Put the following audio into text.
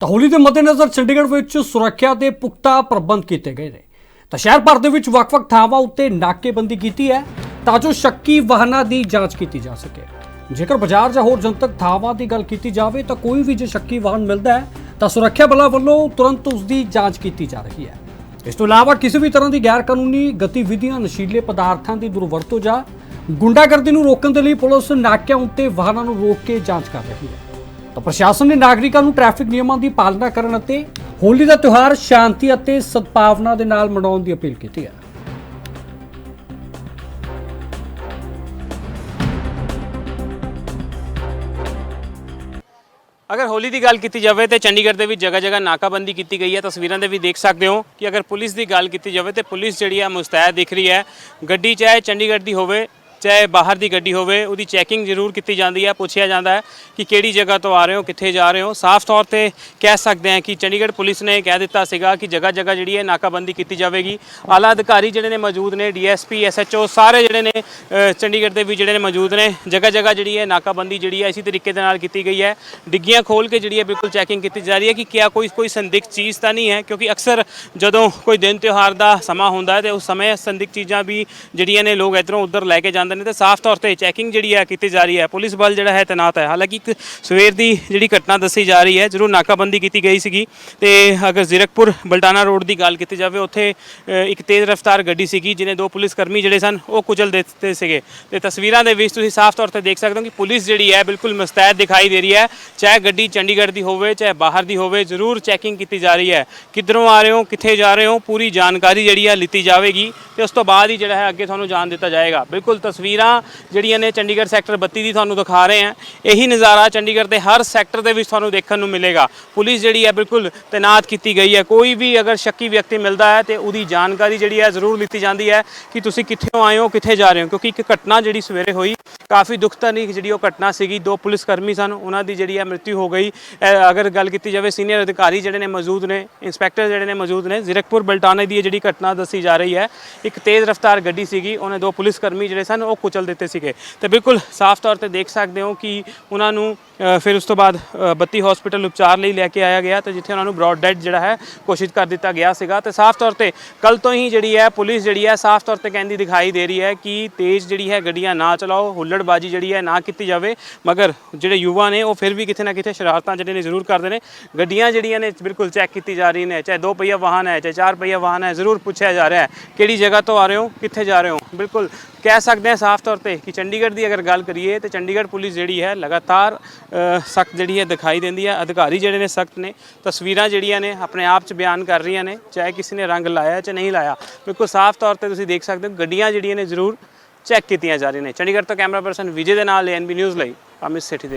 ਤਾਂ ਹੋਲੀ ਦੇ ਮੱਦੇਨਜ਼ਰ ਚੰਡੀਗੜ੍ਹ ਵਿੱਚ ਸੁਰੱਖਿਆ ਦੇ ਪੁਖਤਾ ਪ੍ਰਬੰਧ ਕੀਤੇ ਗਏ ਨੇ। ਤਾਂ ਸ਼ਹਿਰ ਭਰ ਦੇ ਵਿੱਚ ਵੱਖ-ਵੱਖ ਥਾਵਾਂ ਉੱਤੇ ਨਾਕੇਬੰਦੀ ਕੀਤੀ ਹੈ ਤਾਂ ਜੋ ਸ਼ੱਕੀ ਵਾਹਨਾਂ ਦੀ ਜਾਂਚ ਕੀਤੀ ਜਾ ਸਕੇ। ਜੇਕਰ ਬਾਜ਼ਾਰ ਜਾਂ ਹੋਰ ਜਨਤਕ ਥਾਵਾਂ ਦੀ ਗੱਲ ਕੀਤੀ ਜਾਵੇ ਤਾਂ ਕੋਈ ਵੀ ਜੇ ਸ਼ੱਕੀ ਵਾਹਨ ਮਿਲਦਾ ਹੈ ਤਾਂ ਸੁਰੱਖਿਆ ਬਲਾਂ ਵੱਲੋਂ ਤੁਰੰਤ ਉਸ ਦੀ ਜਾਂਚ ਕੀਤੀ ਜਾ ਰਹੀ ਹੈ। ਇਸ ਤੋਂ ਇਲਾਵਾ ਕਿਸੇ ਵੀ ਤਰ੍ਹਾਂ ਦੀ ਗੈਰ ਕਾਨੂੰਨੀ ਗਤੀਵਿਧੀਆਂ, ਨਸ਼ੀਲੇ ਪਦਾਰਥਾਂ ਦੀ ਦੁਰਵਰਤੋਂ ਜਾਂ ਗੁੰਡਾਗਰਦੀ ਨੂੰ ਰੋਕਣ ਦੇ ਲਈ ਪੁਲਿਸ ਨਾਕਿਆਂ ਉੱਤੇ ਵਾਹਨਾਂ ਨੂੰ ਰੋਕ ਕੇ ਜਾਂਚ ਕਰ ਰਹੀ ਹੈ। ਤਾਂ ਪ੍ਰਸ਼ਾਸਨ ਨੇ ਨਾਗਰਿਕਾਂ ਨੂੰ ਟ੍ਰੈਫਿਕ ਨਿਯਮਾਂ ਦੀ ਪਾਲਣਾ ਕਰਨ ਅਤੇ ਹੋਲੀ ਦਾ ਤਿਉਹਾਰ ਸ਼ਾਂਤੀ ਅਤੇ ਸਦਭਾਵਨਾ ਦੇ ਨਾਲ ਮਨਾਉਣ ਦੀ ਅਪੀਲ ਕੀਤੀ ਹੈ। ਅਗਰ ਹੋਲੀ ਦੀ ਗੱਲ ਕੀਤੀ ਜਾਵੇ ਤੇ ਚੰਡੀਗੜ੍ਹ ਦੇ ਵਿੱਚ ਜਗ੍ਹਾ ਜਗ੍ਹਾ ਨਾਕਾਬੰਦੀ ਕੀਤੀ ਗਈ ਹੈ ਤਸਵੀਰਾਂ ਦੇ ਵੀ ਦੇਖ ਸਕਦੇ ਹੋ ਕਿ ਅਗਰ ਪੁਲਿਸ ਦੀ ਗੱਲ ਕੀਤੀ ਜਾਵੇ ਤੇ ਪੁਲਿਸ ਜਿਹੜੀ ਹੈ ਮੁਸਤੈਦ ਦਿਖ ਰਹੀ ਹੈ। ਗੱਡੀ ਚਾਹੇ ਚੰਡੀਗੜ੍ਹ ਦੀ ਹੋਵੇ ਚਾਹੇ ਬਾਹਰ ਦੀ ਗੱਡੀ ਹੋਵੇ ਉਹਦੀ ਚੈਕਿੰਗ ਜ਼ਰੂਰ ਕੀਤੀ ਜਾਂਦੀ ਹੈ ਪੁੱਛਿਆ ਜਾਂਦਾ ਹੈ ਕਿ ਕਿਹੜੀ ਜਗ੍ਹਾ ਤੋਂ ਆ ਰਹੇ ਹੋ ਕਿੱਥੇ ਜਾ ਰਹੇ ਹੋ। ਸਾਫ਼ ਤੌਰ ਤੇ ਕਹਿ ਸਕਦੇ ਹਾਂ ਕਿ ਚੰਡੀਗੜ੍ਹ ਪੁਲਿਸ ਨੇ ਕਹਿ ਦਿੱਤਾ ਸੀਗਾ ਕਿ ਜਗ੍ਹਾ ਜਗ੍ਹਾ ਜਿਹੜੀ ਹੈ ਨਾਕਾਬੰਦੀ ਕੀਤੀ ਜਾਵੇਗੀ। ਆਲਾ ਅਧਿਕਾਰੀ ਜਿਹੜੇ ਨੇ ਮੌਜੂਦ ਨੇ ਡੀਐਸਪੀ ਐਸਐਚਓ ਸਾਰੇ ਜਿਹੜੇ ਨੇ ਅ, ਚੰਡੀਗੜ੍ਹ ਦੇ ਵੀ ਜਿਹੜੇ ਨੇ ਮੌਜੂਦ ਨੇ ਜਗ੍ਹਾ ਜਗ੍ਹਾ ਜਿਹੜੀ ਹੈ ਨਾਕਾਬੰਦੀ ਜਿਹੜੀ ਹੈ ਇਸੇ ਤਰੀਕੇ ਦੇ ਨਾਲ ਕੀਤੀ ਗਈ ਹੈ। ਡਿੱਗੀਆਂ ਖੋਲ ਕੇ ਜਿਹੜੀ ਹੈ ਬਿਲਕੁਲ ਚੈਕਿੰਗ ਕੀਤੀ ਜਾ ਰਹੀ ਹੈ ਕਿ ਕਿਆ ਕੋਈ ਕੋਈ ਸੰਦਿਗਧ ਚੀਜ਼ ਤਾਂ ਨਹੀਂ ਹੈ ਕਿਉਂਕਿ ਅਕਸਰ ਜਦੋਂ ਕੋਈ ਦਿਨ ਤਿਉਹਾਰ ਦਾ ਸਮਾਂ ਹੁੰਦਾ ਹੈ ਤੇ ਉਸ ਸਮੇਂ ਸੰਦਿਗਧ ਚੀਜ਼ਾਂ ਵੀ ਜਿਹੜੀਆਂ ਨੇ ਲੋਕ ਇਧਰੋਂ ਉਧਰ ਲੈ ਕੇ ਜਾਂਦੇ ਨੇ ਤੇ ਸਾਫ਼ ਤੌਰ ਤੇ ਚੈਕਿੰਗ ਜਿਹੜੀ ਹੈ ਕੀਤੀ ਜਾ ਰਹੀ ਹੈ। ਪੁਲਿਸ ਬਲ ਜਿਹੜਾ ਹੈ ਤੈਨਾਤ ਹੈ। ਹਾਲਾਂਕਿ ਇੱਕ ਸਵੇਰ ਦੀ ਜਿਹੜੀ ਘਟਨਾ ਦੱਸੀ ਜਾ ਰਹੀ ਹੈ, ਜ਼ਰੂਰ ਨਾਕਾਬੰਦੀ ਕੀਤੀ ਗਈ ਸੀਗੀ ਤੇ ਅਗਰ ਜ਼ੀਰਕਪੁਰ ਬਲਟਾਣਾ ਰੋਡ ਦੀ ਗੱਲ ਕੀਤੀ ਜਾਵੇ, ਉੱਥੇ ਇੱਕ ਤੇਜ਼ ਰਫ਼ਤਾਰ ਗੱਡੀ ਸੀਗੀ ਜਿਹਨੇ ਦੋ ਪੁਲਿਸ ਕਰਮੀ ਜਿਹੜੇ ਸਨ, ਉਹ ਕੁਚਲ ਦਿੱਤੇ ਸੀਗੇ। ਤੇ ਤਸਵੀਰਾਂ ਦੇ ਵਿੱਚ ਤੁਸੀਂ ਸਾਫ਼ ਤੌਰ ਤੇ ਦੇਖ ਸਕਦੇ ਹੋ ਕਿ ਪੁਲਿਸ ਜਿਹੜੀ ਹੈ, ਬਿਲਕੁਲ ਮੁਸਤੈਦ ਦਿਖਾਈ ਦੇ ਰਹੀ ਹੈ। ਚਾਹੇ ਗੱਡੀ ਚੰਡੀਗੜ੍ਹ ਦੀ ਹੋਵੇ, ਚਾਹੇ ਬਾਹਰ ਦੀ ਹੋਵੇ, ਜ਼ਰੂਰ ਚੈਕਿੰਗ ਕੀਤੀ ਜਾ ਰਹੀ ਹੈ। ਕਿੱਧਰੋਂ ਆ ਰਹੇ ਹੋ, ਕਿੱਥੇ ਜਾ ਰਹੇ ਹੋ, ਪੂਰੀ ਜਾਣਕਾਰੀ ਜਿਹੜੀ ਹੈ ਲਿੱਤੀ ਜਾਵੇਗੀ ਤੇ ਉਸ ਤੋਂ ਬਾਅਦ ਹੀ ਜਿਹੜਾ ਹੈ ਅੱਗੇ ਤੁਹਾਨੂੰ ਜਾਣ ਦਿੱਤਾ ਜਾਏਗਾ। ਬਿਲਕੁਲ ਤਸਵੀਰਾਂ ਜਿਹੜੀਆਂ ਨੇ ਚੰਡੀਗੜ੍ਹ ਸੈਕਟਰ 32 ਦੀ ਤੁਹਾਨੂੰ ਦਿਖਾ ਰਹੇ ਹਾਂ। ਇਹੀ ਨਜ਼ਾਰਾ ਚੰਡੀਗੜ੍ਹ ਦੇ ਹਰ ਸੈਕਟਰ ਦੇ ਵਿੱਚ ਤੁਹਾਨੂੰ ਦੇਖਣ ਨੂੰ ਮਿਲੇਗਾ। ਪੁਲਿਸ ਜਿਹੜੀ ਹੈ ਬਿਲਕੁਲ ਤੈਨਾਤ ਕੀਤੀ ਗਈ ਹੈ। ਕੋਈ ਵੀ ਅਗਰ ਸ਼ੱਕੀ ਵਿਅਕਤੀ ਮਿਲਦਾ ਹੈ ਤੇ ਉਹਦੀ ਜਾਣਕਾਰੀ ਜਿਹੜੀ ਹੈ ਜ਼ਰੂਰ ਲਿੱਤੀ ਜਾਂਦੀ ਹੈ ਕਿ ਤੁਸੀਂ ਕਿੱਥੋਂ ਆਏ ਹੋ, ਕਿੱਥੇ ਜਾ ਰਹੇ ਹੋ, ਕਿਉਂਕਿ ਇੱਕ ਘਟਨਾ ਜਿਹੜੀ ਸਵੇਰੇ ਹੋਈ ਕਾਫੀ ਦੁਖਦਾਈ ਜਿਹੜੀ ਉਹ ਘਟਨਾ ਸੀਗੀ, ਦੋ ਪੁਲਿਸ ਕਰਮੀ ਸਨ, ਉਹਨਾਂ ਦੀ ਜਿਹੜੀ ਹੈ ਮ੍ਰਿਤਿੂ ਹੋ ਗਈ। ਅਗਰ ਗੱਲ ਕੀਤੀ ਜਾਵੇ, ਸੀਨੀਅਰ ਅਧਿਕਾਰੀ ਜਿਹੜੇ ਨੇ ਮੌਜੂਦ ਨੇ, ਇੰਸਪੈਕਟਰ ਜਿਹੜੇ ਨੇ ਮੌਜੂਦ ਨੇ, ਜ਼ੀਰਕਪੁਰ ਬਲਟਾਣੇ ਦੀ ਇਹ ਜਿਹੜੀ ਘਟਨਾ ਦੱਸੀ ਜਾ ਰਹੀ ਹੈ, ਇੱਕ ਤੇਜ਼ ਰਫ਼ਤਾਰ ਗੱਡੀ ਸੀਗੀ, ਉਹਨੇ ਦੋ ਪੁਲਿਸ ਕਰਮੀ ਜਿਹੜੇ ਸਨ, ਉਹ ਕੁਚਲ ਦਿੱਤੇ ਸੀਗੇ। ਤੇ ਬਿਲਕੁਲ ਸਾਫ਼ ਤੌਰ ਤੇ ਦੇਖ ਸਕਦੇ ਹੋ ਕਿ ਉਹਨਾਂ ਨੂੰ ਫਿਰ ਉਸ ਤੋਂ ਬਾਅਦ ਬੱਤੀ ਹਸਪੀਟਲ ਉਪਚਾਰ ਲਈ ਲੈ ਕੇ ਆਇਆ ਗਿਆ, ਤੇ ਜਿੱਥੇ ਉਹਨਾਂ ਨੂੰ ਬ੍ਰੌਡ ਡੈਡ ਜਿਹੜਾ ਹੈ, ਘੋਸ਼ਿਤ ਕਰ ਦਿੱਤਾ ਗਿਆ ਸੀਗਾ। ਤੇ ਸਾਫ਼ ਤੌਰ ਤੇ ਕੱਲ ਤੋਂ ਹੀ ਜਿਹੜੀ ਹੈ, ਪੁਲਿਸ ਜਿਹੜੀ ਹੈ, ਸਾਫ਼ ਤੌਰ ਤੇ ਕਹਿੰਦੀ ਦਿਖਾਈ ਦੇ ਰਹੀ ਹੈ ਕਿ ਤੇਜ਼ ਜਿਹੜੀ ਹੈ ਗੱਡੀਆਂ ਨਾ ਚਲਾਓ ਹੁੱਲੜਬਾਜੀ ਜਿਹੜੀ ਹੈ ਨਾ ਕੀਤੀ ਜਾਵੇ। ਮਗਰ ਜਿਹੜੇ ਯੁਵਾ ਨੇ, ਉਹ ਫਿਰ ਵੀ ਕਿਤੇ ਨਾ ਕਿਤੇ ਸ਼ਰਾਰਤਾਂ ਜਿਹੜੇ ਨੇ ਜ਼ਰੂਰ ਕਰਦੇ ਨੇ। ਗੱਡੀਆਂ ਜਿਹੜੀਆਂ ਨੇ ਬਿਲਕੁਲ ਚੈੱਕ ਕੀਤੀ ਜਾ ਰਹੀਆਂ ਨੇ, ਚਾਹੇ ਦੋ ਪਹੀਆ ਵਾਹਨ ਹੈ, ਚਾਹੇ ਚਾਰ ਪਹੀਆ ਵਾਹਨ ਹੈ, ਜ਼ਰੂਰ ਪੁੱਛਿਆ ਜਾ ਰਿਹਾ ਹੈ, ਕਿਹੜੀ ਜਗ੍ਹਾ ਤੋਂ ਆ ਰਹੇ ਹੋ, ਕਿੱਥੇ ਜਾ ਰਹੇ ਹੋ। ਬਿਲਕੁਲ ਕਹਿ ਸਕਦੇ ਹਾਂ ਸਾਫ਼ ਤੌਰ ਤੇ ਕਿ ਚੰਡੀਗੜ੍ਹ ਦੀ ਅਗਰ ਗੱਲ ਕਰੀਏ, ਤੇ ਚੰਡੀਗੜ੍ਹ ਪੁਲਿਸ ਜਿਹੜੀ ਹੈ ਲਗਾਤਾਰ ਸਖਤ ਜਿਹੜੀ ਹੈ ਦਿਖਾਈ ਦਿੰਦੀ ਹੈ। ਅਧਿਕਾਰੀ ਜਿਹੜੇ ਨੇ ਸਖਤ ਨੇ, ਤਸਵੀਰਾਂ ਜਿਹੜੀਆਂ ਨੇ ਆਪਣੇ ਆਪ 'ਚ ਬਿਆਨ ਕਰ ਰਹੀਆਂ ਨੇ, ਚਾਹੇ ਕਿਸੇ ਨੇ ਰੰਗ ਲਾਇਆ ਚਾਹੇ ਨਹੀਂ ਲਾਇਆ। ਬਿਲਕੁਲ ਸਾਫ਼ ਤੌਰ ਤੇ ਤੁਸੀਂ ਦੇਖ ਸਕਦੇ ਹੋ, ਗੱਡੀਆਂ ਜਿਹੜੀਆਂ ਨੇ ਜ਼ਰੂਰ ਚੈੱਕ ਕੀਤੀਆਂ ਜਾ ਰਹੀਆਂ ਨੇ। ਚੰਡੀਗੜ੍ਹ ਤੋਂ ਕੈਮਰਾ ਪਰਸਨ ਵਿਜੇ ਦੇ ਨਾਲ ਐਨਬੀ ਨਿਊਜ਼ ਲਈ ਅਮਿਤ ਸੇਠੀ ਦੀ ਰਿਪੋਰਟ।